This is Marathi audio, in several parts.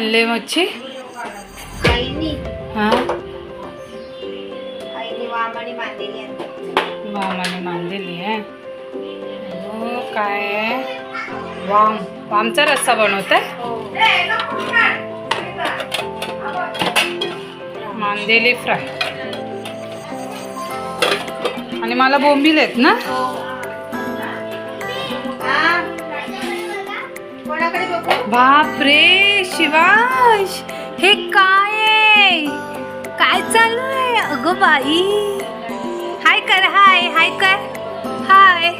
आणले मच्छी? हा? वामाने बांधलेली आहे. हो, काय वाम. वामचा रस्सा बनवत आहे मांदेली फ्राय. आणि मला बोंबील आहेत ना? बाप रे शिवांश हे काय काय चालू आहे? अगं बाई. हाय कर हाय हाय कर. हाय.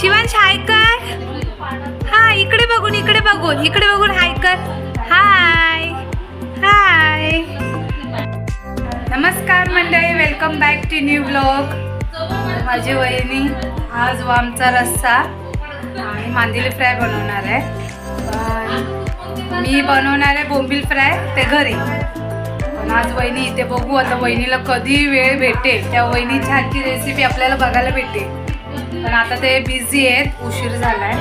शिवांश हाय कर. हाय इकडे बघून इकडे बघून इकडे बघून हाय कर. Hi hi. नमस्कार मंडळी welcome back to new blog माझी वहिनी आज वामचा रस्सा. आणि मांदेली फ्राय बनवणार आहे. पण मी बनवणार आहे बोंबील फ्राय ते घरी. पण आज वहिनी इथे बघू आता वहिनीला कधी वेळ भेटेल. त्या वहिनीची हातची रेसिपी आपल्याला बघायला भेटेल पण आता ते बिझी आहेत उशीर झालाय.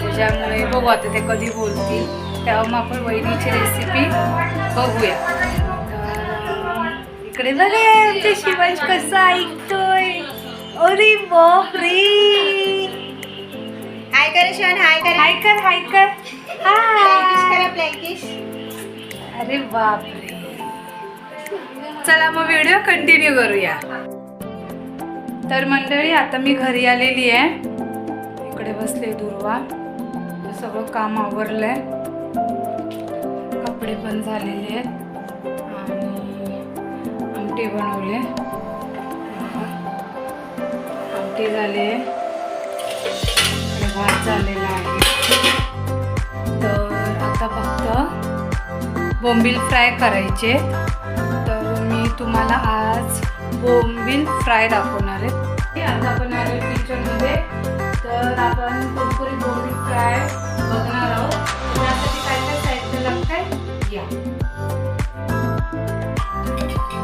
त्याच्यामुळे बघू आता ते कधी बोलतील. तेव्हा मग आपण वहिनीची रेसिपी बघूया. इकडे बघा आमच्या शिवांश कसं ऐकतोय. अरे बाप रे करे शिवान हाय करे. हाय कर हाय कर. हाय. करा ब्लँकिश अरे बापरे. चला मग व्हिडिओ कंटिन्यू करूया. तर मंडळी आता मी घरी आलेली आहे. इकडे बसले दुर्वा. सगळं काम आवरलंय. कपडे पण झालेले आहेत. आणि आमटी बनवले आमटी झाली आहे. झालेला आहे. तर आता फक्त बोंबील फ्राय करायचे. तर मी तुम्हाला आज बोंबील फ्राय दाखवणार आहे. आता आपण आलो किचनमध्ये. तर आपण कुरकुरी बोंबील फ्राय बघणार आहोत. त्यासाठी काय काय साहित्य लागतंय? या.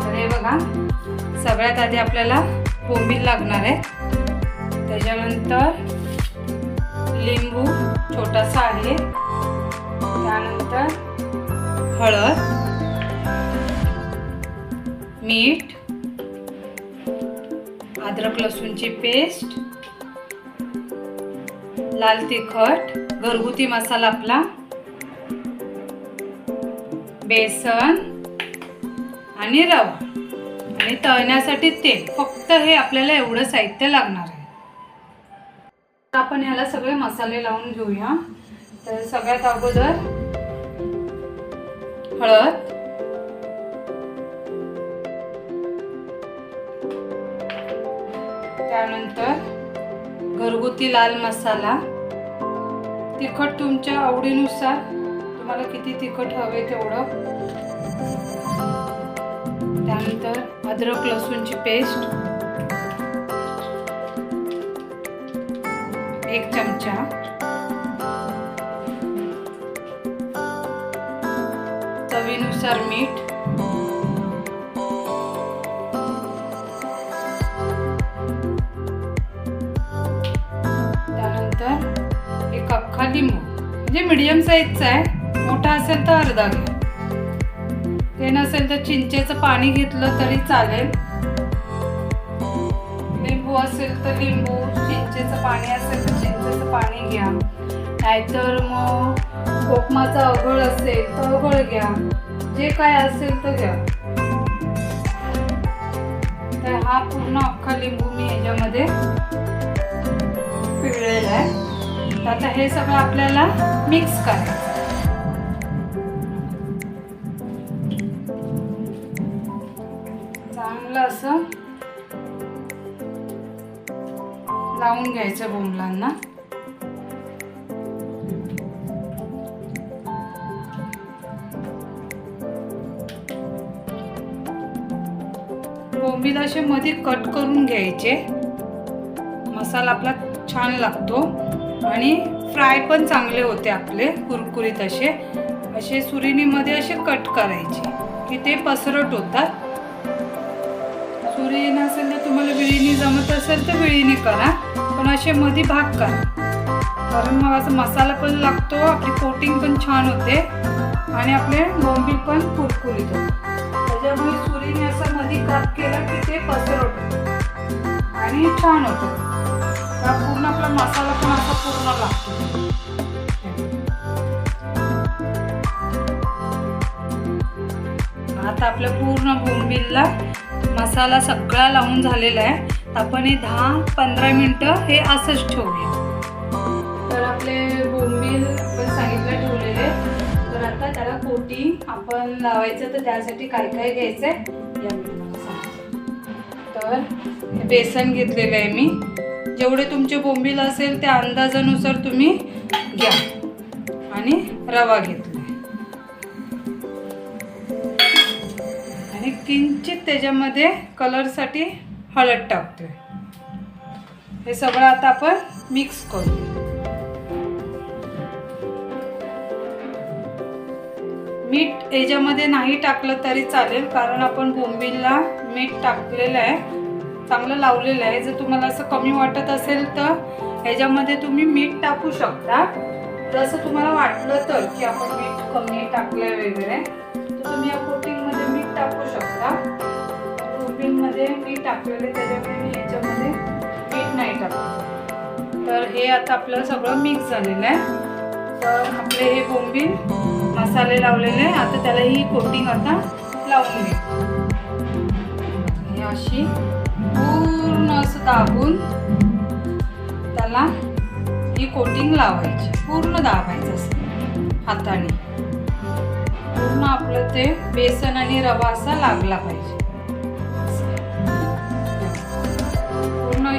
तर हे बघा. सगळ्यात आधी आपल्याला बोंबील लागणार आहे. त्याच्यानंतर लिंबू छोटासा आहे. त्यानंतर हळद मीठ अद्रक लसूणची पेस्ट लाल तिखट घरगुती मसाला आपला बेसन आणि रवा. आणि तळण्यासाठी तेल. फक्त हे आपल्याला एवढं साहित्य लागणार आहे. आपण याला सगळे मसाले लावून घेऊया. तर सगळ्यात अगोदर हळद. त्यानंतर घरगुती लाल मसाला. तिखट तुमच्या आवडीनुसार तुम्हाला किती तिखट हवे तेवढं. त्यानंतर अद्रक लसूणची पेस्ट. एक चमचा. चवीनुसार मीठ. त्यानंतर एक अख्खा लिंबू. म्हणजे मीडियम साईजचा आहे. मोठा असेल तर अर्धा घ्या ते नसेल तर चिंचेचं पाणी घेतलं तरी चालेल. लिंबू असेल तर लिंबू चिंचेचं पाणी असेल तर चिंचेचं पाणी घ्या. नाहीतर मग कोकमाचा अघळ असेल तर अघळ घ्या. जे काय असेल तर घ्या. तर हा पूर्ण अख्खा लिंबू मी ह्याच्यामध्ये पिळलेला आहे. तर आता हे सगळं आपल्याला मिक्स करायचं. लावून घ्यायचं बोंबलांना. बोंबील असे मध्ये कट करून घ्यायचे. मसाला आपला छान लागतो. आणि फ्राय पण चांगले होते आपले कुरकुरीत असे. असे सुरिनीमध्ये असे कट करायचे की ते पसरट होतात. सुरी नसेल तर तुम्हाला विळीनी जमत असेल तर विळीने करा. पण असे मध्ये भाग करा. कारण मग असं मसाला पण लागतो आपली कोटिंग पण छान होते आणि आपले बोंबील पण कुरकुरीत होतात त्याच्यामुळे सुरीने असं मध्ये काप केला की ते पसरवतं. आणि छान होतं. पूर्ण आपला मसाला पण असा पूर्ण लागतो. आता आपल्या पूर्ण बोंबीलला मसाला सगळा लावून झालेला आहे. आपण हे दहा पंधरा मिनटं हे असंच ठेवूया. तर आपले बोंबील आपण सांगितलं ठेवलेले. तर आता त्याला कोटिंग आपण लावायचं तर त्यासाठी काय काय घ्यायचं आहे तर हे बेसन घेतलेलं आहे मी. जेवढे तुमचे बोंबील असेल त्या अंदाजानुसार तुम्ही घ्या. आणि रवा घेतला आणि किंचित त्याच्यामध्ये कलरसाठी हळद टाकतोय. हे सगळं आता आपण मिक्स करू. मीठ याच्यामध्ये नाही टाकलं तरी चालेल कारण आपण बोंबीलला मीठ टाकलेलं आहे चांगलं लावलेलं आहे. जर तुम्हाला असं कमी वाटत असेल तर ह्याच्यामध्ये तुम्ही मीठ टाकू शकता. जसं तुम्हाला वाटलं तर की आपण मीठ कमी टाकलं वगैरे तर तुम्ही या कोटिंगमध्ये मीठ टाकू शकता. बोंबीलमध्ये मीठ टाकलेले त्याच्यामुळे मी याच्यामध्ये मीठ नाही टाकलं तर हे आता आपलं सगळं मिक्स झालेलं आहे. तर आपले हे बोंबील मसाले लावलेले आहे. आता त्याला ही कोटिंग आता लावून घे हे अशी पूर्ण असं दाबून त्याला ही कोटिंग लावायची. पूर्ण दाबायचं असं हाताने. पूर्ण आपलं ते बेसन आणि रवा असा लागला पाहिजे.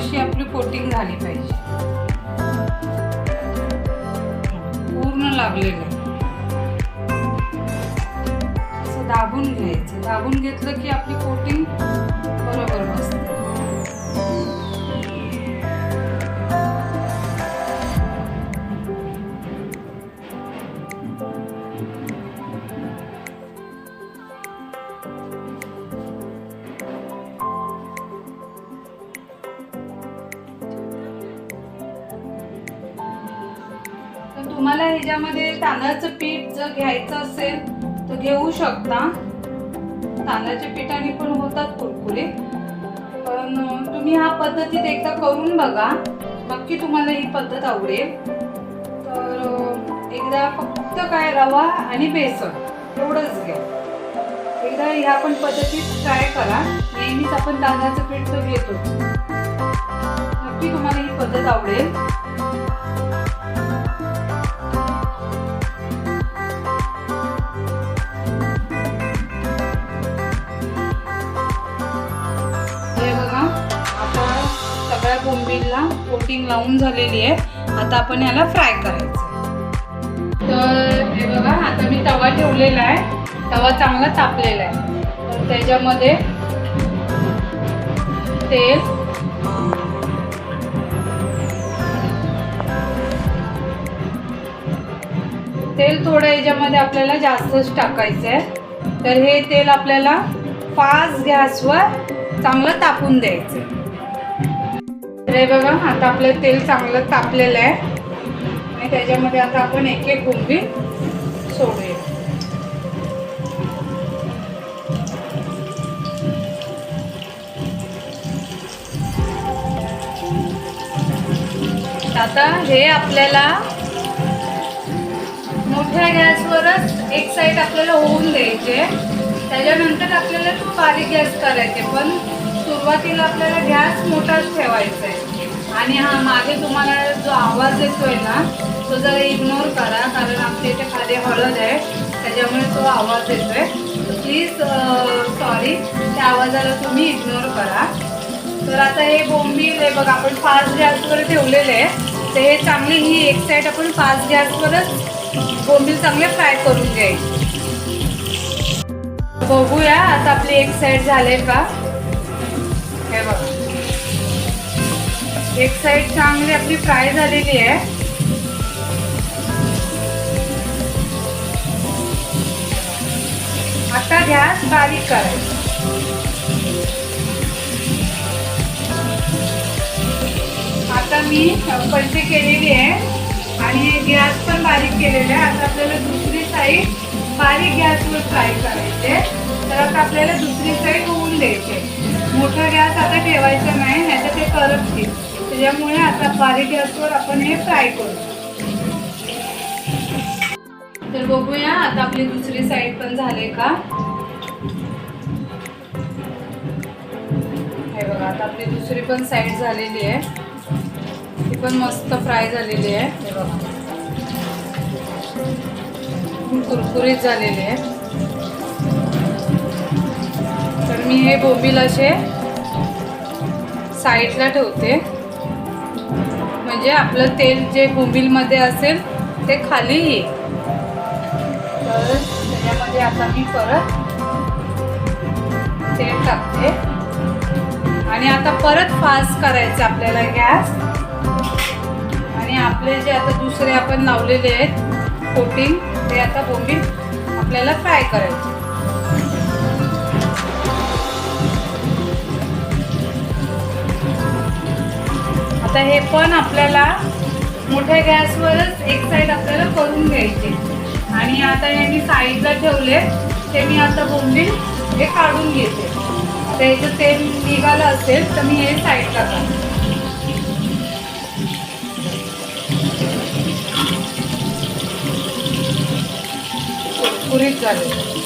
अशी आपली कोटिंग झाली पाहिजे. पूर्ण लागलेलं. असं दाबून घ्यायचं. दाबून घेतलं की आपली कोटिंग बरोबर बसते. तुम्हाला ह्याच्यामध्ये तांदळाचं पीठ जर घ्यायचं असेल तर घेऊ शकता. तांदळाच्या पिठाने पण होतात कुरकुरे पण तुम्ही ह्या पद्धतीत एकदा करून बघा. नक्की तुम्हाला ही पद्धत आवडेल. तर एकदा फक्त काय रवा आणि बेसन एवढंच घ्या. एकदा ह्या पण पद्धतीत ट्राय करा. नेहमीच आपण तांदळाचं पीठ तर घेतो नक्की तुम्हाला ही पद्धत आवडेल. सगळ्या बोंबीलला कोटिंग लावून झालेली आहे. आता आपण याला फ्राय करायचं. तर हे बघा आता मी तवा ठेवलेला आहे. तवा चांगला तापलेला आहे. तर त्याच्यामध्ये तेल तेल थोडं याच्यामध्ये आपल्याला जास्तच टाकायचं आहे तर हे तेल आपल्याला फास्ट गॅसवर चांगलं तापून द्यायचं आहे हे बघा आता आपलं तेल चांगलं तापलेलं आहे. आणि त्याच्यामध्ये आता आपण एक एक कोंबी सोडूया. आता हे आपल्याला मोठ्या गॅसवरच एक साईड आपल्याला होऊन द्यायचे. त्याच्यानंतर आपल्याला तो बारीक गॅस करायचे. पण सुरुवातीला आपल्याला गॅस मोठाच ठेवायचा आहे. आणि हा मागे तुम्हाला जो आवाज येतोय ना तो जरा इग्नोर करा कारण आमच्या इथे खाली हळद आहे. त्याच्यामुळे तो आवाज येतोय. प्लीज सॉरी uh, त्या आवाजाला तुम्ही इग्नोर करा. तर आता हे बोंबील आहे बघ आपण फास्ट गॅसवर ठेवलेले आहे. तर हे चांगली ही एक साईड आपण फास्ट गॅसवरच बोंबील चांगले फ्राय करून घ्यायचे. बघूया आता आपली एक साईड झाले का? हे बघा. एक साईड चांगली आपली फ्राय झालेली आहे. आता गॅस बारीक करायचा. आता मी पलटी केलेली आहे आणि गॅस पण बारीक केलेला आहे. आता आपल्याला दुसरी साईड बारीक गॅसवर फ्राय करायचे तर आता आपल्याला दुसरी साईड होऊन द्यायचे मोठा गॅस आता ठेवायचा नाही नाही तर ते करपतील त्याच्यामुळे आता बारीक गॅसवर आपण हे फ्राय करू. तर बघूया आता आपली दुसरी साईड पण झाले का? हे बघा आता आपली दुसरी पण साईड झालेली आहे. ती पण मस्त फ्राय झालेली आहे. हे बघा. कुरकुरीत झालेली आहे. तर मी हे बोबील असे साईडला ठेवते. म्हणजे आपलं तेल जे बोंबीलमध्ये असेल ते खाली येईल तर त्याच्यामध्ये आता मी परत तेल टाकते. आणि आता परत फास्ट करायचं आपल्याला गॅस आणि आपले जे आता दुसरे आपण लावलेले आहेत कोटिंग ते आता बोंबील आपल्याला फ्राय करायचे. आता हे पण आपल्याला मोठ्या गॅसवरच एक साईड आपल्याला करून घ्यायचे. आणि आता यांनी साईडला ठेवले ते मी आता बोंबील हे काढून घेते. आता याचं तेल निघालं असेल तर मी हे साईडला काढते. कुरकुरीत झाले.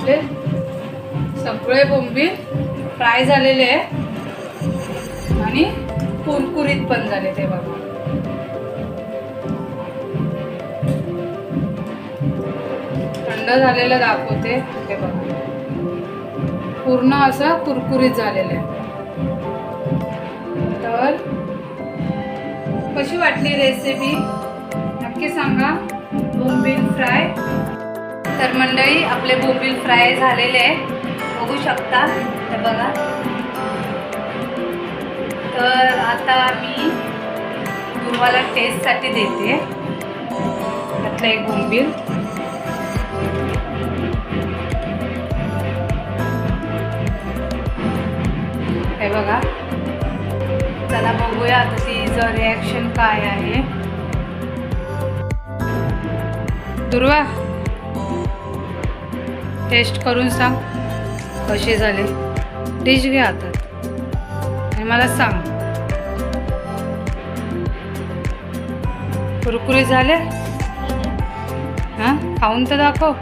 आपले सगळे बोंबील फ्राय झालेले आहे आणि कुरकुरीत पण झाले ते बघा. थंड झालेलं दाखवते ते बघा. पूर्ण असं कुरकुरीत झालेलं आहे. तर कशी वाटली रेसिपी नक्की सांगा. बोंबील फ्राय. तर मंडळी आपले बोंबील फ्राय झालेले आहे बघू शकता. हे बघा. तर आता मी तुम्हाला टेस्टसाठी देते. त्यातलं एक बोंबील. हे बघा. चला बघूया आता तिचं रिॲक्शन काय आहे. दुर्वा टेस्ट करून सांग. कशी झाली? डिश घे हातात आणि मला सांग. कुरकुरी झाले? हां? खाऊन तर दाखव.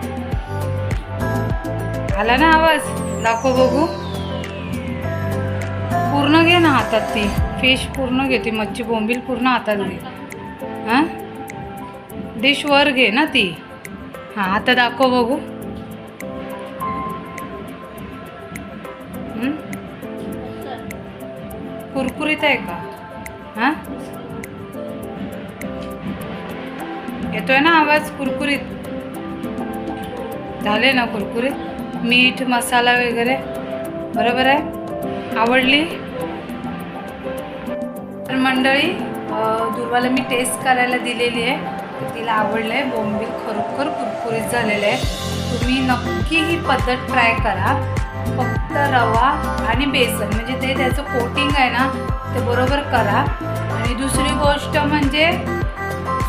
आला ना आवाज? दाखव बघू. पूर्ण घे ना हातात ती. फिश पूर्ण घे ती. मच्छी बोंबील पूर्ण हातात घे. हां? डिश वर घे ना ती. हां आता दाखव बघू. आहे का? हां? येतोय ना आवाज कुरकुरीत? झाले ना कुरकुरीत? मीठ मसाला वगैरे? बरोबर आहे? आवडली? तर मंडळी दुर्वाला मी टेस्ट करायला दिलेली आहे. तिला आवडलं आहे. बोंबील खरोखर कुरकुरीत झालेलं आहे. तुम्ही नक्की ही पद्धत ट्राय करा. फक्त रवा आणि बेसन म्हणजे ते त्याचं कोटिंग आहे ना ते बरोबर करा. आणि दुसरी गोष्ट म्हणजे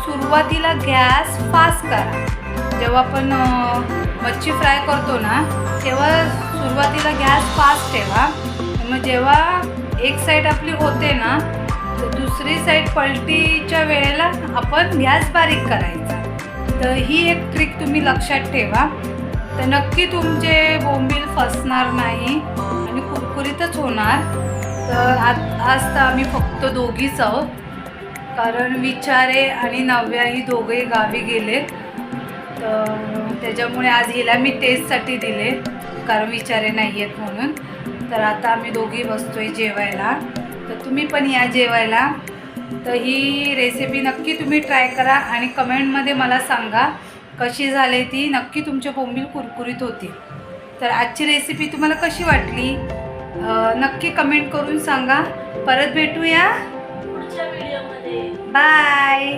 सुरुवातीला गॅस फास्ट करा. जेव्हा आपण मच्छी फ्राय करतो ना तेव्हा सुरुवातीला गॅस फास्ट ठेवा. मग जेव्हा एक साईड आपली होते ना तर दुसरी साईड पलटीच्या वेळेला आपण गॅस बारीक करायचा. तर ही एक ट्रिक तुम्ही लक्षात ठेवा. तर नक्की तुमचे बोंबील फसणार नाही आणि कुरकुरीतच होणार. तर आज आज तर आम्ही फक्त दोघीच आहोत. कारण विचारे आणि नव्या ही दोघे गावी गेलेत. तर त्याच्यामुळे आज हिला मी टेस्टसाठी दिले कारण विचारे नाही आहेत म्हणून. तर आता आम्ही दोघी बसतोय जेवायला. तर तुम्ही पण या जेवायला. तर ही रेसिपी नक्की तुम्ही ट्राय करा आणि कमेंटमध्ये मला सांगा कशी झाली ती. नक्की तुमचे बोंबील कुरकुरीत होती. तर आजची रेसिपी तुम्हाला कशी वाटली? नक्की कमेंट करून सांगा. परत भेटूया. पुढच्या व्हिडिओमध्ये बाय